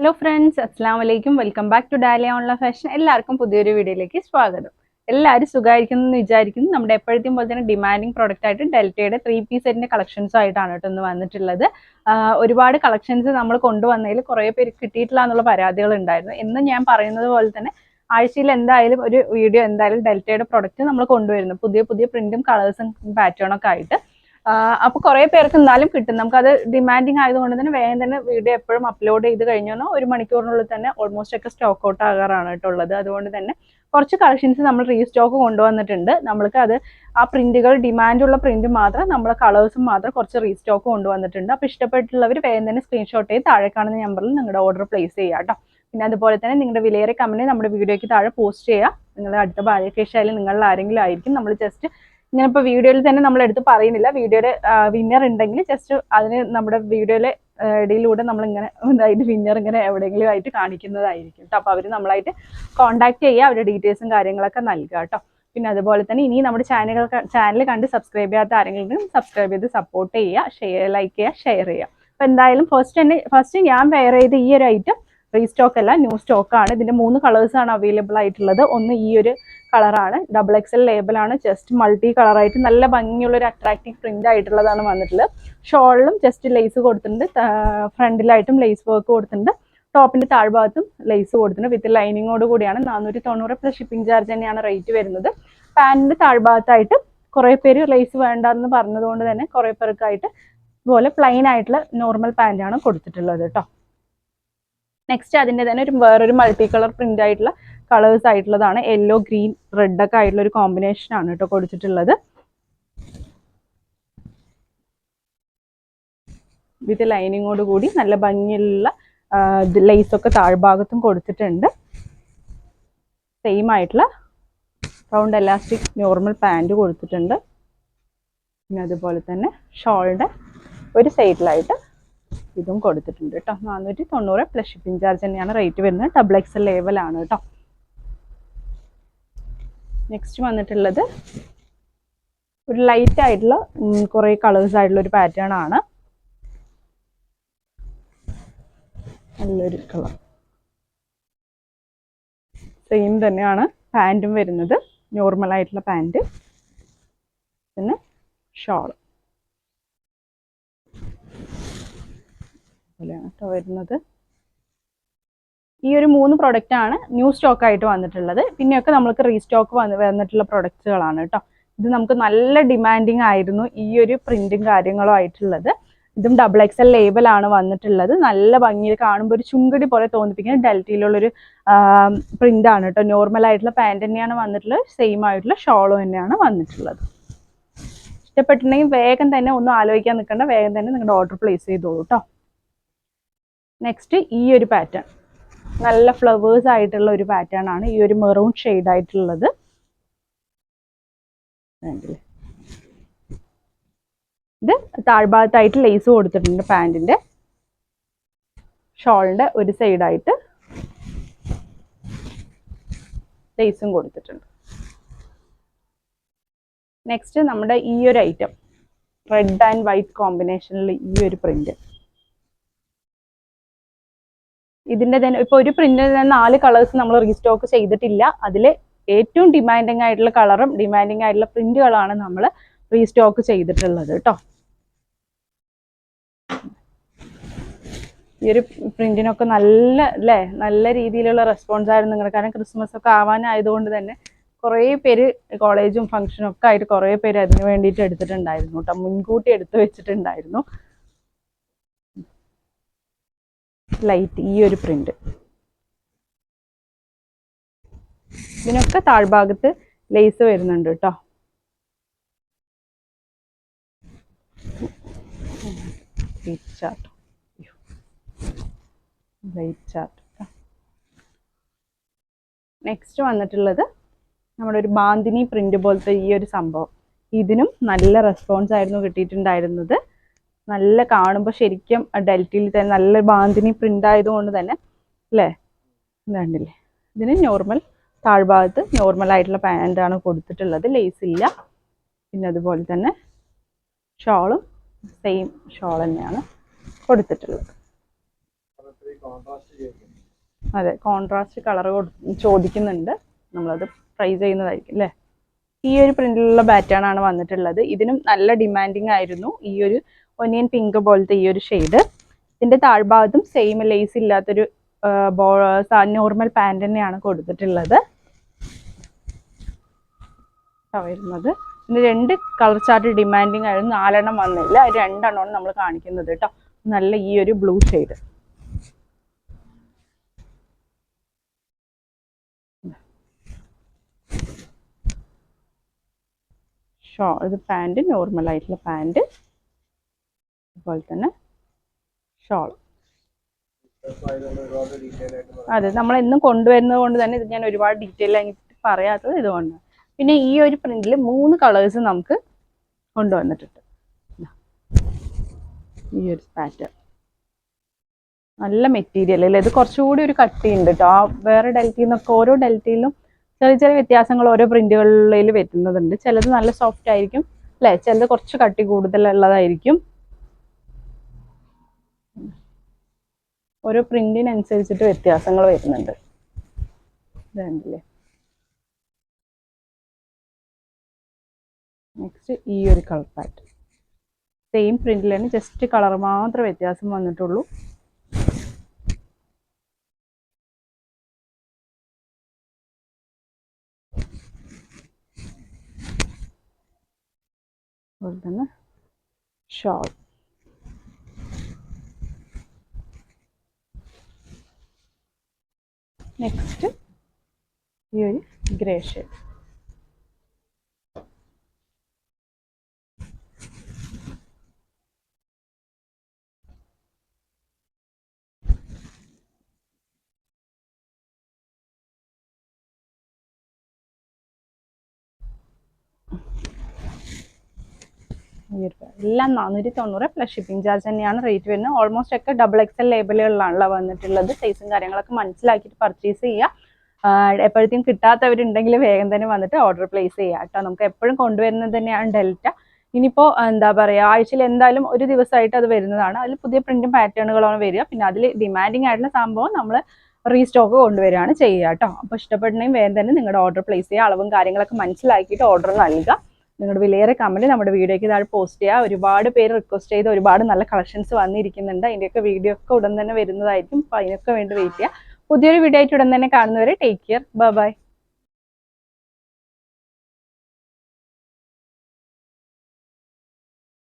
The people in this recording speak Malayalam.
ഹലോ ഫ്രണ്ട്സ് അസ്സാം വലൈക്കും welcome back to Dahlia online fashion എല്ലാവർക്കും പുതിയൊരു വീഡിയോയിലേക്ക് സ്വാഗതം. എല്ലാവരും സുഖമായിരിക്കുന്നു എന്ന് വിചാരിക്കുന്നു. നമ്മുടെ എപ്പോഴത്തെയും പോലെ തന്നെ ഡിമാൻഡിങ് പ്രോഡക്റ്റ് ആയിട്ട് ഡെൽറ്റയുടെ ത്രീ പീസ് സെറ്റിന്റെ കളക്ഷൻസും ആയിട്ടാണ് കേട്ടോ ഇന്ന് വന്നിട്ടുള്ളത്. ഒരുപാട് കളക്ഷൻസ് നമ്മൾ കൊണ്ടുവന്നതിൽ കുറേ പേര് കിട്ടിയിട്ടില്ല എന്നുള്ള പരാതികൾ ഉണ്ടായിരുന്നു. എന്ന് ഞാൻ പറയുന്നത് പോലെ തന്നെ ആഴ്ചയിൽ എന്തായാലും ഒരു വീഡിയോ എന്തായാലും ഡെൽറ്റയുടെ പ്രൊഡക്റ്റ് നമ്മൾ കൊണ്ടുവരുന്നു. പുതിയ പുതിയ പ്രിന്റും കളേഴ്സും പാറ്റേണൊക്കെ ആയിട്ട്. അപ്പൊ കുറെ പേർക്ക് എന്നാലും കിട്ടും. നമുക്ക് നമുക്കത് ഡിമാൻഡിങ് ആയതുകൊണ്ട് തന്നെ വേഗം തന്നെ വീഡിയോ എപ്പോഴും അപ്ലോഡ് ചെയ്ത് കഴിഞ്ഞാൽ ഒരു മണിക്കൂറിനുള്ളിൽ തന്നെ ഓൾമോസ്റ്റ് ഒക്കെ സ്റ്റോക്ക് ഔട്ട് ആകാറാണ് കേട്ടുള്ളത് അതുകൊണ്ട് തന്നെ കുറച്ച് കളക്ഷൻസ് നമ്മൾ റീസ്റ്റോക്ക് കൊണ്ടുവന്നിട്ടുണ്ട്. നമ്മൾക്ക് അത് ആ പ്രിന്റുകൾ ഡിമാൻഡുള്ള പ്രിന്റ് മാത്രം നമ്മൾ കളേഴ്സും മാത്രം കുറച്ച് റീസ്റ്റോക്ക് കൊണ്ടുവന്നിട്ടുണ്ട്. അപ്പോൾ ഇഷ്ടപ്പെട്ടുള്ളവർ വേഗം തന്നെ സ്ക്രീൻഷോട്ട് ചെയ്ത് താഴെ കാണുന്ന നമ്പറിൽ നിങ്ങളുടെ ഓർഡർ പ്ലേസ് ചെയ്യുക കേട്ടോ. പിന്നെ അതുപോലെ തന്നെ നിങ്ങളുടെ വിലയേറെ കമ്പനി നമ്മുടെ വീഡിയോയ്ക്ക് താഴെ പോസ്റ്റ് ചെയ്യുക നിങ്ങളുടെ അടുത്ത ഭാര്യക്കേശായാലും നിങ്ങളിൽ ആരെങ്കിലും ആയിരിക്കും. നമ്മൾ ജസ്റ്റ് ഇങ്ങനെ ഇപ്പോൾ വീഡിയോയിൽ തന്നെ നമ്മൾ എടുത്ത് പറയുന്നില്ല വീഡിയോയുടെ വിന്നർ ഉണ്ടെങ്കിൽ ജസ്റ്റ് അതിന് നമ്മുടെ വീഡിയോയിലെ ഇടയിലൂടെ നമ്മൾ ഇങ്ങനെ ഇതായിട്ട് വിന്നർ ഇങ്ങനെ എവിടെയെങ്കിലും ആയിട്ട് കാണിക്കുന്നതായിരിക്കും കേട്ടോ അപ്പോൾ അവർ നമ്മളായിട്ട് കോൺടാക്ട് ചെയ്യുക അവരുടെ ഡീറ്റെയിൽസും കാര്യങ്ങളൊക്കെ നൽകുക കേട്ടോ പിന്നെ അതുപോലെ തന്നെ ഇനി നമ്മുടെ ചാനലുകൾ ചാനൽ കണ്ട് സബ്സ്ക്രൈബ് ചെയ്യാത്ത ആരെങ്കിലും സബ്സ്ക്രൈബ് ചെയ്ത് സപ്പോർട്ട് ചെയ്യുക ഷെയർ ലൈക്ക് ചെയ്യുക ഷെയർ ചെയ്യുക. അപ്പോൾ എന്തായാലും ഫസ്റ്റ് തന്നെ ഫസ്റ്റ് ഞാൻ വെയർ ചെയ്ത ഈ ഒരു ഐറ്റം റീസ്റ്റോക്ക് അല്ല ന്യൂ സ്റ്റോക്ക് ആണ്. ഇതിന്റെ മൂന്ന് കളേഴ്സ് ആണ് അവൈലബിൾ ആയിട്ടുള്ളത്. ഒന്ന് ഈ ഒരു കളറാണ് ഡബിൾ എക്സൽ ലേബലാണ് ജസ്റ്റ് മൾട്ടി കളർ ആയിട്ട് നല്ല ഭംഗിയുള്ള ഒരു അട്രാക്റ്റീവ് പ്രിന്റ് ആയിട്ടുള്ളതാണ് വന്നിട്ടുള്ളത്. ഷോളിലും ജസ്റ്റ് ലേസ് കൊടുത്തിട്ടുണ്ട്. ഫ്രണ്ടിലായിട്ടും ലേസ് വർക്ക് കൊടുത്തിട്ടുണ്ട്. ടോപ്പിന്റെ താഴ്ഭാഗത്തും ലേസ് കൊടുത്തിട്ടുണ്ട്. വിത്ത് ലൈനിങ്ങോട് കൂടിയാണ് നാനൂറ്റി തൊണ്ണൂറ് പ്ലസ് ഷിപ്പിംഗ് ചാർജ് തന്നെയാണ് റേറ്റ് വരുന്നത്. പാന്റിന്റെ താഴ്ഭാഗത്തായിട്ട് കുറേ പേര് ലേസ് വേണ്ടെന്ന് പറഞ്ഞതുകൊണ്ട് തന്നെ കുറേ പേർക്കായിട്ട് ഇതുപോലെ പ്ലെയിൻ ആയിട്ടുള്ള നോർമൽ പാന്റാണ് കൊടുത്തിട്ടുള്ളത് കേട്ടോ. നെക്സ്റ്റ് അതിന്റെ തന്നെ ഒരു വേറൊരു മൾട്ടി കളർ പ്രിന്റ് ആയിട്ടുള്ള കളേഴ്സ് ആയിട്ടുള്ളതാണ് യെല്ലോ ഗ്രീൻ റെഡ് ഒക്കെ ആയിട്ടുള്ള ഒരു കോമ്പിനേഷൻ ആണ് കേട്ടോ കൊടുത്തിട്ടുള്ളത്. വിത്ത് ലൈനിങ്ങോട് കൂടി നല്ല ഭംഗിയുള്ള ലേസ് ഒക്കെ താഴ്ഭാഗത്തും കൊടുത്തിട്ടുണ്ട്. സെയിം ആയിട്ടുള്ള റൗണ്ട് എലാസ്റ്റിക് നോർമൽ പാന്റ് കൊടുത്തിട്ടുണ്ട്. പിന്നെ അതുപോലെ തന്നെ ഷോളിന്റെ ഒരു സൈഡിലായിട്ട് ഇതും കൊടുത്തിട്ടുണ്ട് കേട്ടോ നാനൂറ്റി തൊണ്ണൂറ് പ്ലസ് ഷിപ്പിംഗ് ചാർജ് തന്നെയാണ് റേറ്റ് വരുന്നത്. ഡബിൾ എക്സ് ലേവലാണ് കേട്ടോ നെക്സ്റ്റ് വന്നിട്ടുള്ളത് ഒരു ലൈറ്റ് ആയിട്ടുള്ള കുറേ കളേഴ്സ് ആയിട്ടുള്ള ഒരു പാറ്റേൺ ആണ്. നല്ലൊരു കളർ സെയിം തന്നെയാണ് പാന്റും വരുന്നത്. നോർമൽ ആയിട്ടുള്ള പാന്റ് പിന്നെ ഷോൾ പോലെയാണ് കേട്ടോ വരുന്നത്. ഈ ഒരു മൂന്ന് പ്രൊഡക്റ്റ് ആണ് ന്യൂ സ്റ്റോക്ക് ആയിട്ട് വന്നിട്ടുള്ളത്. പിന്നെയൊക്കെ നമ്മൾക്ക് റീസ്റ്റോക്ക് വന്ന് വന്നിട്ടുള്ള പ്രൊഡക്റ്റുകളാണ് കേട്ടോ ഇത് നമുക്ക് നല്ല ഡിമാൻഡിങ് ആയിരുന്നു ഈ ഒരു പ്രിന്റും കാര്യങ്ങളും ആയിട്ടുള്ളത്. ഇതും ഡബിൾ എക്സൽ ലേബലാണ് വന്നിട്ടുള്ളത്. നല്ല ഭംഗിയിൽ കാണുമ്പോൾ ഒരു ചുങ്കടി പോലെ തോന്നിപ്പിക്കുന്ന ഡൽറ്റിയിലുള്ളൊരു ആണ് കേട്ടോ നോർമൽ ആയിട്ടുള്ള പാന്റ് തന്നെയാണ് വന്നിട്ടുള്ളത് സെയിം ആയിട്ടുള്ള ഷോളും തന്നെയാണ് വന്നിട്ടുള്ളത്. ഇഷ്ടപ്പെട്ടിട്ടുണ്ടെങ്കിൽ വേഗം തന്നെ ഒന്നും ആലോചിക്കാൻ നിൽക്കേണ്ട. വേഗം തന്നെ നിങ്ങളുടെ ഓർഡർ പ്ലേസ് ചെയ്തോളൂ കേട്ടോ നെക്സ്റ്റ് ഈ ഒരു പാറ്റേൺ നല്ല ഫ്ലവേഴ്സ് ആയിട്ടുള്ള ഒരു പാറ്റേൺ ആണ് ഈ ഒരു മെറൂൺ ഷെയ്ഡ് ആയിട്ടുള്ളത്. ഇത് താഴ്ഭാഗത്തായിട്ട് ലേസ് കൊടുത്തിട്ടുണ്ട് പാന്റിന്റെ ഷോളിന്റെ ഒരു സൈഡായിട്ട് ലേസും കൊടുത്തിട്ടുണ്ട്. നെക്സ്റ്റ് നമ്മുടെ ഈ ഒരു ഐറ്റം റെഡ് ആൻഡ് വൈറ്റ് കോമ്പിനേഷനിൽ ഈ ഒരു പ്രിന്റ് ഇതിന്റെ തന്നെ ഇപ്പൊ ഒരു പ്രിന്റിൽ തന്നെ നാല് കളേഴ്സ് നമ്മൾ റീസ്റ്റോക്ക് ചെയ്തിട്ടില്ല. അതിൽ ഏറ്റവും ഡിമാൻഡിങ് ആയിട്ടുള്ള കളറും ഡിമാൻഡിങ് ആയിട്ടുള്ള പ്രിന്റുകളാണ് നമ്മൾ റീസ്റ്റോക്ക് ചെയ്തിട്ടുള്ളത് കേട്ടോ ഈ ഒരു പ്രിന്റിനൊക്കെ നല്ല അല്ലേ നല്ല രീതിയിലുള്ള റെസ്പോൺസ് ആയിരുന്നു നിങ്ങൾ കാരണം ക്രിസ്മസ് ഒക്കെ ആവാനായതുകൊണ്ട് തന്നെ കുറേ പേര് കോളേജും ഫംഗ്ഷനും ഒക്കെ ആയിട്ട് കുറേ പേര് അതിന് വേണ്ടിയിട്ട് എടുത്തിട്ടുണ്ടായിരുന്നു കേട്ടോ മുൻകൂട്ടി എടുത്തു വെച്ചിട്ടുണ്ടായിരുന്നു. ലൈറ്റ് ഈ ഒരു പ്രിന്റ് ഇതിനൊക്കെ താഴ്ഭാഗത്ത് ലേസ് വരുന്നുണ്ട് കേട്ടോ നെക്സ്റ്റ് വന്നിട്ടുള്ളത് നമ്മുടെ ഒരു ബാന്തിനി പ്രിന്റ് പോലത്തെ ഈ ഒരു സംഭവം. ഇതിനും നല്ല റെസ്പോൺസ് ആയിരുന്നു കിട്ടിയിട്ടുണ്ടായിരുന്നത്. നല്ല കാണുമ്പോൾ ശരിക്കും ഡെൽറ്റിയിൽ തന്നെ നല്ല ബാന്തിനി പ്രിന്റ് ആയതുകൊണ്ട് തന്നെ അല്ലേ? ഇതാണ്ടില്ലേ ഇതിന് നോർമൽ താഴ്ഭാഗത്ത് നോർമൽ ആയിട്ടുള്ള പാന്റാണ് കൊടുത്തിട്ടുള്ളത്. ലേസ് ഇല്ല. പിന്നെ അതുപോലെ തന്നെ ഷോളും സെയിം ഷോൾ തന്നെയാണ് കൊടുത്തിട്ടുള്ളത്. അതെ കോൺട്രാസ്റ്റ് കളർ ചോദിക്കുന്നുണ്ട്. നമ്മളത് ട്രൈ ചെയ്യുന്നതായിരിക്കും അല്ലേ? ഈ ഒരു പ്രിന്റിലുള്ള പാറ്റേൺ ആണ് വന്നിട്ടുള്ളത്. ഇതിനും നല്ല ഡിമാൻഡിങ് ആയിരുന്നു ഈ ഒരു ഒനിയൻ പിങ്ക് പോലത്തെ ഈ ഒരു ഷെയ്ഡ് ഇതിന്റെ താഴ്ഭാഗത്തും സെയിം ലേസ് ഇല്ലാത്തൊരു നോർമൽ പാന്റ് തന്നെയാണ് കൊടുത്തിട്ടുള്ളത്. വരുന്നത്. ഇതിന് രണ്ട് കളർ ചാർട്ട് ഡിമാൻഡിങ് ആയിരുന്നു നാലെണ്ണം വന്നില്ല. രണ്ടെണ്ണമാണ് നമ്മൾ കാണിക്കുന്നത് കേട്ടോ നല്ല ഈ ഒരു ബ്ലൂ ഷെയ്ഡ് ഷോ ഇത് പാന്റ് നോർമൽ ആയിട്ടുള്ള പാന്റ് അതുപോലെ തന്നെ ഷോൾ. അതെ നമ്മൾ എന്നും കൊണ്ടുവരുന്നത് കൊണ്ട് തന്നെ ഇത് ഞാൻ ഒരുപാട് ഡീറ്റെയിൽ ആയിട്ട് പറയാത്തത് ഇതുകൊണ്ടാണ്. പിന്നെ ഈ ഒരു പ്രിന്റിൽ മൂന്ന് കളേഴ്സ് നമുക്ക് കൊണ്ടുവന്നിട്ടുണ്ട്. ഈ ഒരു പാറ്റേൺ നല്ല മെറ്റീരിയൽ അല്ലേ? ഇത് കുറച്ചുകൂടി ഒരു കട്ടിയുണ്ട് കേട്ടോ ആ വേറെ ഡെൽറ്റിയിൽ നിന്നൊക്കെ ഓരോ ഡെൽറ്റിയിലും ചെറിയ ചെറിയ വ്യത്യാസങ്ങൾ ഓരോ പ്രിന്റുകളിൽ വരുന്നതുണ്ട്. ചിലത് നല്ല സോഫ്റ്റ് ആയിരിക്കും അല്ലേ? ചിലത് കുറച്ച് കട്ടി കൂടുതലുള്ളതായിരിക്കും. ഓരോ പ്രിന്റിനനുസരിച്ചിട്ട് വ്യത്യാസങ്ങൾ വരുന്നുണ്ട്. ഇതുണ്ടല്ലേ നെക്സ്റ്റ് ഈ ഒരു കളർ പാറ്റ് സെയിം പ്രിന്റിൽ തന്നെ ജസ്റ്റ് കളർ മാത്രം വ്യത്യാസം വന്നിട്ടുള്ളൂ. അതുപോലെ തന്നെ ഷോൾ നെക്സ്റ്റ് ഈ ഒരു ഗ്രേ ഷെയ്ഡ് ഈ ഒരു എല്ലാം നാനൂറ്റി തൊണ്ണൂറ് പ്ലസ് ഷിപ്പിംഗ് ചാർജ് തന്നെയാണ് റേറ്റ് വരുന്നത്. ഓൾമോസ്റ്റ് ഒക്കെ ഡബിൾ എക്സൽ ലേബലുകളിലാണല്ലോ വന്നിട്ടുള്ളത്. സൈസും കാര്യങ്ങളൊക്കെ മനസ്സിലാക്കിയിട്ട് പർച്ചേസ് ചെയ്യുക എപ്പോഴത്തേക്കും കിട്ടാത്തവരുണ്ടെങ്കിൽ വേഗം തന്നെ വന്നിട്ട് ഓർഡർ പ്ലേസ് ചെയ്യുക കേട്ടോ. നമുക്ക് എപ്പോഴും കൊണ്ടുവരുന്നത് തന്നെയാണ് ഡെൽറ്റ ഇനിയിപ്പോൾ എന്താ പറയുക ആഴ്ചയിൽ എന്തായാലും ഒരു ദിവസമായിട്ട് അത് വരുന്നതാണ്. അതിൽ പുതിയ പ്രിന്റും പാറ്റേണുകളാണ് വരിക. പിന്നെ അതിൽ ഡിമാൻഡിങ് ആയിട്ടുള്ള സംഭവം നമ്മൾ റീസ്റ്റോക്ക് കൊണ്ടുവരികയാണ് ചെയ്യുക കേട്ടോ. അപ്പോൾ ഇഷ്ടപ്പെടണമെങ്കിൽ വേഗം തന്നെ നിങ്ങളുടെ ഓർഡർ പ്ലേസ് ചെയ്യുക അളവും കാര്യങ്ങളൊക്കെ മനസ്സിലാക്കിയിട്ട് ഓർഡർ നൽകുക നിങ്ങളുടെ വിലയേറെ കമന്റ് നമ്മുടെ വീഡിയോയ്ക്ക് താഴെ പോസ്റ്റ് ചെയ്യുക ഒരുപാട് പേര് റിക്വസ്റ്റ് ചെയ്ത് ഒരുപാട് നല്ല കളക്ഷൻസ് വന്നിരിക്കുന്നുണ്ട്. അതിന്റെയൊക്കെ വീഡിയോ ഒക്കെ ഉടൻ തന്നെ വരുന്നതായിരിക്കും. അപ്പോൾ അതിനൊക്കെ വേണ്ടി വെയിറ്റ് ചെയ്യുക പുതിയൊരു വീഡിയോ ആയിട്ട് ഉടൻ തന്നെ കാണുന്നവരെ ടേക്ക് കെയർ ബൈ ബൈ